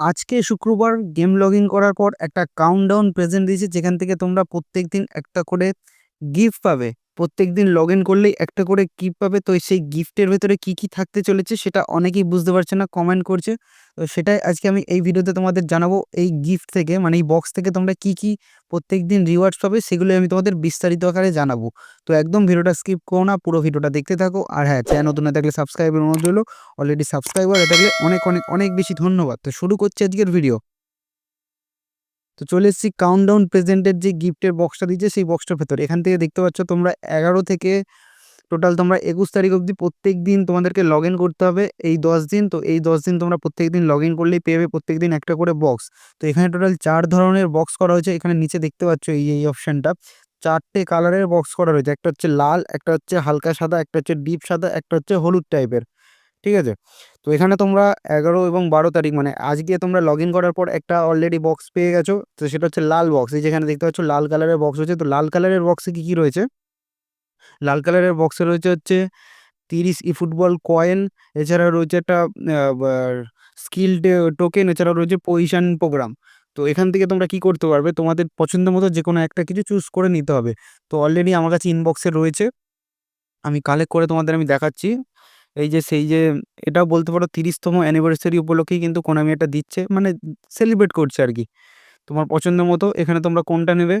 আজকে শুক্রবার game log in করার পর একটা কাউন্ট ডাউন প্রেজেন্ট দিয়েছে, যেখান থেকে তোমরা প্রত্যেক দিন একটা করে গিফট পাবে। প্রত্যেকদিন লগ ইন করলেই একটা করে গিফট পাবে। তো সেই গিফটের ভেতরে কি কি থাকতে চলেছে সেটা অনেকেই বুঝতে পারছে না কমেন্ট করছে। তো সেটাই আজকে আমি এই ভিডিওতে তোমাদের জানাব, এই গিফট থেকে মানে এই বক্স থেকে তোমরা কি কি প্রত্যেক দিন রিওয়ার্ডস পাবে সেগুলো আমি তোমাদের বিস্তারিত আকারে জানাব। তো একদম ভিডিওটা স্কিপ করো না, পুরো ভিডিওটা দেখতে থাকো। আর হ্যাঁ চ্যানেল নতুন না থাকলে সাবস্ক্রাইবের অনুরোধ হলো অলরেডি সাবস্ক্রাইবার থাকলে অনেক অনেক অনেক বেশি ধন্যবাদ। তো শুরু করছি আজকের ভিডিও তো চলে এসেছি কাউন্টডাউন প্রেজেন্টের যে গিফটের বক্সটা দিয়েছে, সেই বক্সটার ভেতরে। এখান থেকে দেখতে পাচ্ছ তোমরা এগারো থেকে টোটাল তোমরা একুশ তারিখ অবধি প্রত্যেক দিন তোমাদেরকে লগ ইন করতে হবে। এই দশ দিন, তো এই দশ দিন তোমরা প্রত্যেক দিন লগ ইন করলেই পেয়ে প্রত্যেক দিন একটা করে বক্স তো এখানে টোটাল চার ধরনের বক্স করা হয়েছে। এখানে নিচে দেখতে পাচ্ছ এই এই অপশানটা চারটে কালারের বক্স করা রয়েছে। একটা হচ্ছে লাল, একটা হচ্ছে হালকা সাদা, একটা হচ্ছে ডিপ সাদা, একটা হচ্ছে হলুদ টাইপের ঠিক আছে? তো এখানে তোমরা এগারো এবং বারো তারিখ মানে আজকে তোমরা লগ ইন করার পর একটা অলরেডি বক্স পেয়ে গেছো। তো সেটা হচ্ছে লাল বক্স এই যেখানে দেখতে পাচ্ছ লাল কালারের বক্স রয়েছে। তো লাল কালারের বক্সে কী কী রয়েছে? লাল কালারের বক্সে রয়েছে হচ্ছে তিরিশ ই ফুটবল কয়েন এছাড়া রয়েছে একটা স্কিল টোকেন এছাড়াও রয়েছে পজিশন প্রোগ্রাম তো এখান থেকে তোমরা কি করতে পারবে? তোমাদের পছন্দ মতো যে কোনো একটা কিছু চুজ করে নিতে হবে। তো অলরেডি আমার কাছে ইনবক্সে রয়েছে। আমি কালেক্ট করে তোমাদের আমি দেখাচ্ছি। এই যে সেই যে এটাও বলতে পারো তিরিশতম অ্যানিভার্সারি উপলক্ষেই কিন্তু কোনামি এটা দিচ্ছে মানে সেলিব্রেট করছে আর কি। তোমার পছন্দ মতো এখানে তোমরা কোনটা নেবে?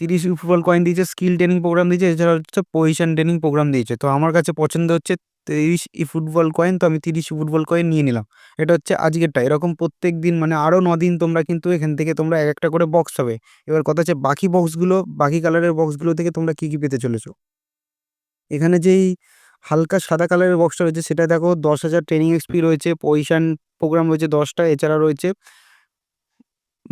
তিরিশ ফুটবল কয়েন দিয়েছে স্কিল ট্রেনিং প্রোগ্রাম দিয়েছে, এছাড়া হচ্ছে পজিশন ট্রেনিং প্রোগ্রাম দিয়েছে। তো আমার কাছে পছন্দ হচ্ছে তিরিশ ই ফুটবল কয়েন তো আমি তিরিশ ফুটবল কয়েন নিয়ে নিলাম। এটা হচ্ছে আজকেরটা, এরকম প্রত্যেক দিন মানে আরও দিন তোমরা কিন্তু এখান থেকে তোমরা এক একটা করে বক্স হবে এবার কথা হচ্ছে বাকি বক্সগুলো বাকি কালারের বক্সগুলো থেকে তোমরা কী কী পেতে চলেছো? এখানে যেই হালকা সাদা কালারের বক্সটা রয়েছে। সেটা দেখো, দশ হাজার ট্রেনিং এক্সপি রয়েছে পজিশান প্রোগ্রাম রয়েছে দশটা, এছাড়া রয়েছে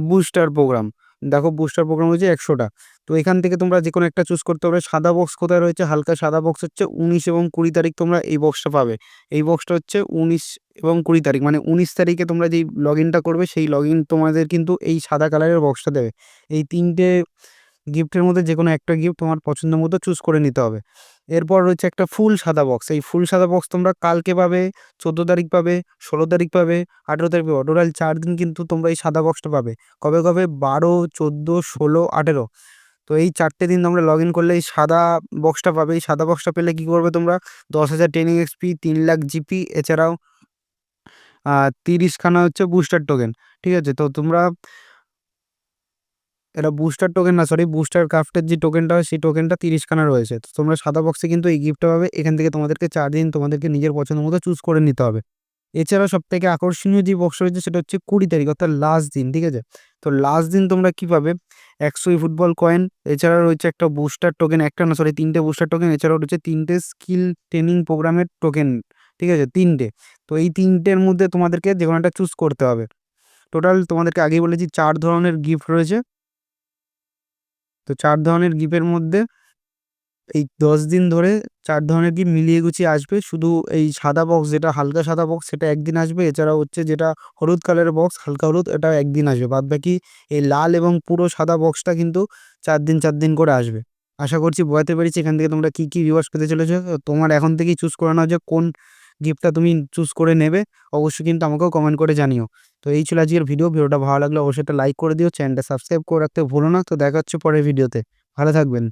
বুস্টার প্রোগ্রাম দেখো বুস্টার প্রোগ্রাম রয়েছে একশোটা। তো এখান থেকে তোমরা যে কোনো একটা চুজ করতে পারবে। সাদা বক্স কোথায় রয়েছে? হালকা সাদা বক্স হচ্ছে উনিশ এবং কুড়ি তারিখ তোমরা এই বক্সটা পাবে। এই বক্সটা হচ্ছে উনিশ এবং কুড়ি তারিখ। মানে উনিশ তারিখে তোমরা যেই লগ ইনটা করবে, সেই লগ ইন তোমাদের কিন্তু এই সাদা কালারের বক্সটা দেবে। এই তিনটে গিফটের মধ্যে যে কোনো একটা গিফট তোমার পছন্দ মতো চুজ করে নিতে হবে। এরপর রয়েছে একটা ফুল সাদা বক্স এই ফুল সাদা বক্স তোমরা কালকে পাবে, চোদ্দ তারিখ পাবে, ষোলো তারিখ পাবে, আঠেরো তারিখ পাবে টোটাল চার দিন কিন্তু তোমরা এই সাদা বক্সটা পাবে। কবে কবে? বারো, চোদ্দ, ষোলো, আঠেরো। তো এই চারটে দিন তোমরা লগ ইন করলে এই সাদা বক্সটা পাবে। এই সাদা বক্সটা পেলে কী করবে তোমরা? দশ হাজার ট্রেনিং এক্সপি তিন লাখ জিপি এছাড়াও তিরিশখানা হচ্ছে বুস্টার টোকেন ঠিক আছে? তো তোমরা এটা বুস্টার টোকেন না সরি বুস্টার ক্রাফটের যে টোকেনটা হয়, সেই টোকেনটা তিরিশখানা রয়েছে। তো তোমরা সাদা বক্সে কিন্তু এই গিফটটা পাবে, এখান থেকে তোমাদেরকে চার দিন তোমাদেরকে নিজের পছন্দ মতো চুজ করে নিতে হবে। এছাড়া সব থেকে আকর্ষণীয় যে বক্স রয়েছে, সেটা হচ্ছে কুড়ি তারিখ, অর্থাৎ লাস্ট দিন, ঠিক আছে? তো লাস্ট দিন তোমরা কী পাবে? একশোই ফুটবল কয়েন এছাড়া রয়েছে একটা বুস্টার টোকেন একটা না সরি তিনটে বুস্টার টোকেন এছাড়াও রয়েছে তিনটে স্কিল ট্রেনিং প্রোগ্রামের টোকেন ঠিক আছে? তিনটে। তো এই তিনটের মধ্যে তোমাদেরকে যে কোনো একটা চুজ করতে হবে। টোটাল তোমাদেরকে আগেই বলেছি, চার ধরনের গিফট রয়েছে। তো চার ধরনের গিফের মধ্যে এই দশ দিন ধরে চার ধরনের গিফট মিলিয়ে গুছিয়ে আসবে। শুধু এই সাদা বক্স যেটা হালকা সাদা বক্স সেটা একদিন আসবে। এছাড়া হচ্ছে যেটা হলুদ কালারের বক্স হালকা হলুদ, এটা একদিন আসবে। বাদ বাকি এই লাল এবং পুরো সাদা বক্সটা কিন্তু চার দিন চার দিন করে আসবে। আশা করছি বোঝাতে পেরেছি। এখান থেকে তোমরা কী কী রিওয়ার্স পেতে চলেছো? তোমার এখন থেকেই চুজ করে নাও যে কোন গিফটটা তুমি চুজ করে নেবে, অবশ্যই কিন্তু আমাকেও কমেন্ট করে জানিও। তো এই ছিল আজকের ভিডিও ভিডিওটা ভালো লাগলে অবশ্যই একটা লাইক করে দিও চ্যানেলটা সাবস্ক্রাইব করে রাখতে ভুলো না। তো দেখা হচ্ছে পরের ভিডিওতে ভালো থাকবেন।